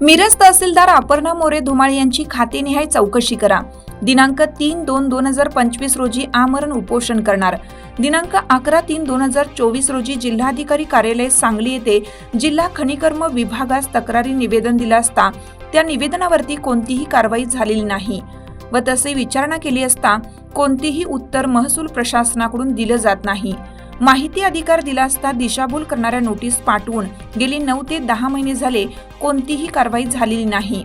मिरज तहसीलदार अपर्णा मोरे धुमाळ यांची खातेनिहाय चौकशी करा. दिनांक तीन दोन दोन हजार पंचवीस रोजी आमरण उपोषण करणार. दिनांक अकरा तीन दोन हजार चोवीस रोजी जिल्हाधिकारी कार्यालय सांगली येथे जिल्हा खनिकर्म विभागास तक्रारी निवेदन दिलं असता त्या निवेदनावरती कोणतीही कारवाई झालेली नाही व तसे विचारणा केली असता कोणतीही उत्तर महसूल प्रशासनाकडून दिलं जात नाही. माहिती अधिकार दिला असता दिशाभूल करणाऱ्या नोटीस पाठवून गेली नऊ ते दहा महिने झाले कोणतीही कारवाई झालेली नाही.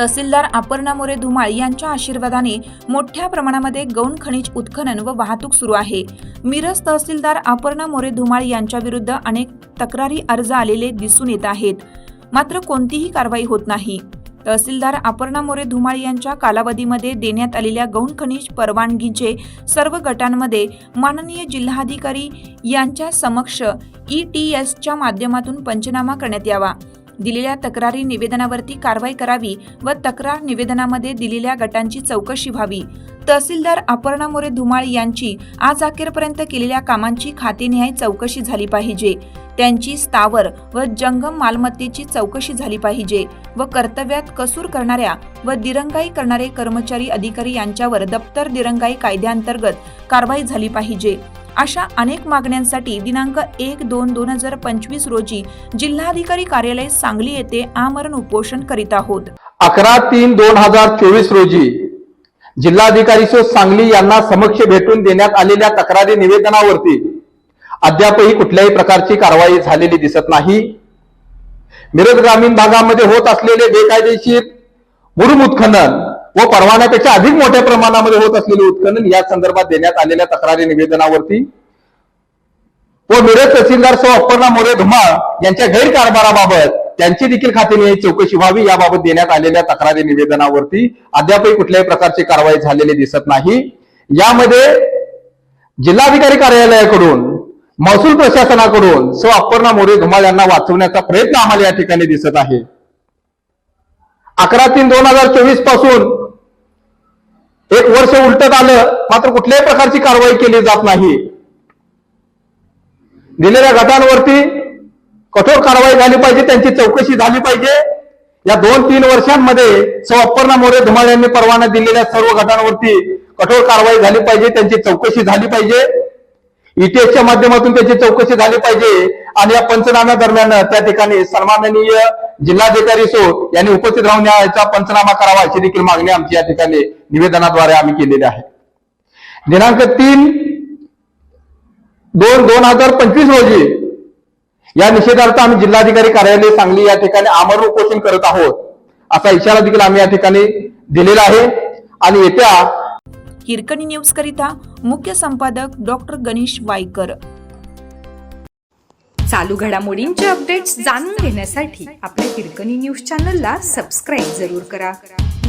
तहसीलदार अपर्णा मोरे धुमाळ यांच्या आशीर्वादाने मोठ्या प्रमाणामध्ये गौण खनिज उत्खनन व वाहतूक सुरू आहे. मिरज तहसीलदार अपर्णा मोरे धुमाळ यांच्या विरुद्ध अनेक तक्रारी अर्ज आलेले दिसून येत आहेत. मात्र कोणतीही कारवाई होत नाही. तहसीलदार अपर्णा मोरे धुमाळ यांच्या कालावधीमध्ये देण्यात आलेल्या गौण खनिज परवानगीचे सर्व गटांमध्ये माननीय जिल्हाधिकारी यांच्या समक्ष ई टी एसच्या माध्यमातून पंचनामा करण्यात यावा. दिलेल्या तक्रारी निवेदनावरती कारवाई करावी व तक्रार निवेदनामध्ये दिलेल्या गटांची चौकशी व्हावी. तहसीलदार अपर्णा मोरे धुमाळ यांची आज अखेरपर्यंत केलेल्या कामांची खातेनिहाय चौकशी झाली पाहिजे. त्यांची स्थावर व जंगम मालमत्तेची चौकशी झाली पाहिजे व कर्तव्यात कसूर करणाऱ्या व दिरंगाई करणारे कर्मचारी अधिकारी यांच्यावर दप्तर दिरंगाई कायद्याअंतर्गत कारवाई झाली पाहिजे. अशा अनेक मागण्यांसाठी दिनांक एक दोन दोन हजार पंचवीस रोजी जिल्हाधिकारी कार्यालय सांगली येथे आमरण उपोषण करीत आहोत. अकरा तीन दोन हजार चोवीस रोजी जिल्हाधिकारी सो सांगली यांना समक्ष भेटून देण्यात आलेल्या तक्रारी निवेदनावरती अद्यापही कुठल्याही प्रकारची कारवाई झालेली दिसत नाही. मिरज ग्रामीण भागामध्ये होत असलेले बेकायदेशीर मुरुम उत्खनन व परवान्यापेक्षा अधिक मोठ्या प्रमाणामध्ये होत असलेले उत्खनन या संदर्भात देण्यात आलेल्या तक्रारी निवेदनावरती. व मिरज तहसीलदार सौ अप्पर्णा मोरे धुमाळ यांच्या गैरकारभाराबाबत त्यांची देखील खात्री चौकशी व्हावी याबाबत देण्यात आलेल्या तक्रारी निवेदनावरती अद्यापही कुठल्याही प्रकारची कारवाई झालेली दिसत नाही. यामध्ये जिल्हाधिकारी कार्यालयाकडून महसूल प्रशासनाकडून सौ अपर्णा मोरे धुमाळ यांना वाचवण्याचा प्रयत्न आम्हाला या ठिकाणी दिसत आहे. अकरा तीन दोन हजार चोवीसपासून एक वर्ष उलटत आलं मात्र कुठल्याही प्रकारची कारवाई केली जात नाही. दिलेल्या गटांवरती कठोर कारवाई झाली पाहिजे त्यांची चौकशी झाली पाहिजे. या दोन तीन वर्षांमध्ये सौ अप्पर्णा मोरे धुमाळ यांनी परवाना दिलेल्या सर्व गटांवरती कठोर कारवाई झाली पाहिजे त्यांची चौकशी झाली पाहिजे. इटीएसच्या माध्यमातून त्याची चौकशी झाली पाहिजे. आणि या पंचनाम्या दरम्यान त्या ठिकाणी सन्माननीय जिल्हाधिकारी सो यांनी उपस्थित राहून याचा पंचनामा करावा अशी देखील मागणी आमची या ठिकाणी निवेदनाद्वारे आम्ही केलेली आहे. दिनांक तीन दोन दोन हजार पंचवीस रोजी या निषेधार्थ आम्ही जिल्हाधिकारी कार्यालय सांगली या ठिकाणी आमरण उपोषण करत आहोत असा इशारा देखील आम्ही या ठिकाणी दिलेला आहे. आणि येत्या हिरकणी न्यूज करिता मुख्य संपादक डॉक्टर गणेश वाईकर चालू घडामोडींचे अपडेट्स जाणून घेण्यासाठी आपल्या हिरकणी न्यूज चॅनलला सबस्क्राईब जरूर करा.